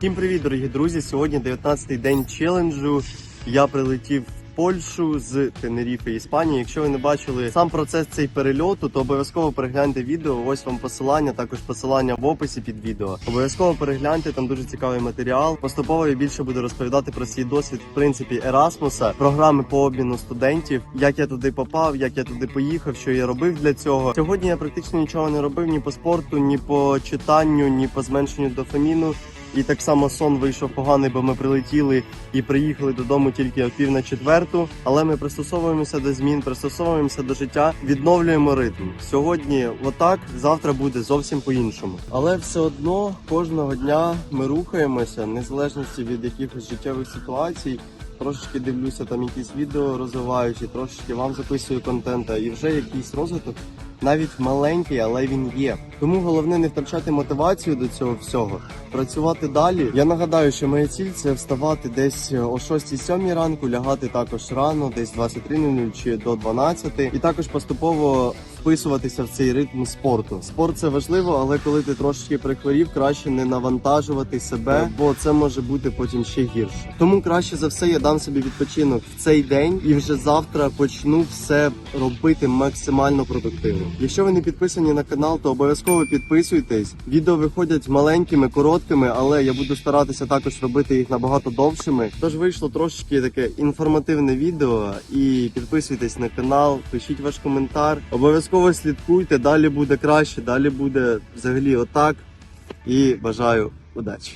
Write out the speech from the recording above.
Всім привіт, дорогі друзі! Сьогодні 19-й день челенджу. Я прилетів в Польщу з Тенеріфи, Іспанії. Якщо ви не бачили сам процес цей перельоту, то обов'язково перегляньте відео. Ось вам посилання, також посилання в описі під відео. Обов'язково перегляньте, там дуже цікавий матеріал. Поступово я більше буду розповідати про свій досвід, в принципі, Ерасмуса, програми по обміну студентів, як я туди попав, як я туди поїхав, що я робив для цього. Сьогодні я практично нічого не робив ні по спорту, ні по читанню, ні по зменшенню дофаміну. І так само сон вийшов поганий, бо ми прилетіли і приїхали додому тільки о пів на четверту. Але ми пристосовуємося до змін, пристосовуємося до життя, відновлюємо ритм. Сьогодні отак, завтра буде зовсім по-іншому. Але все одно кожного дня ми рухаємося, незалежності від якихось життєвих ситуацій. Трошечки дивлюся там якісь відео розвиваючи, трошечки вам записую контента і вже якийсь розвиток навіть маленький, але він є. Тому головне не втрачати мотивацію до цього всього, працювати далі. Я нагадаю, що моя ціль це вставати десь о 6-7 ранку, лягати також рано, десь 23.00 чи до 12. І також поступово вписуватися в цей ритм спорту. Спорт це важливо, але коли ти трошечки прихворів, краще не навантажувати себе, бо це може бути потім ще гірше. Тому краще за все я дам собі відпочинок в цей день і вже завтра почну все робити максимально продуктивно. Якщо ви не підписані на канал, то обов'язково підписуйтесь. Відео виходять маленькими, короткими, але я буду старатися також робити їх набагато довшими. Тож вийшло трошки таке інформативне відео. І підписуйтесь на канал, пишіть ваш коментар. Обов'язково слідкуйте. Далі буде краще, далі буде взагалі отак. І бажаю удачі.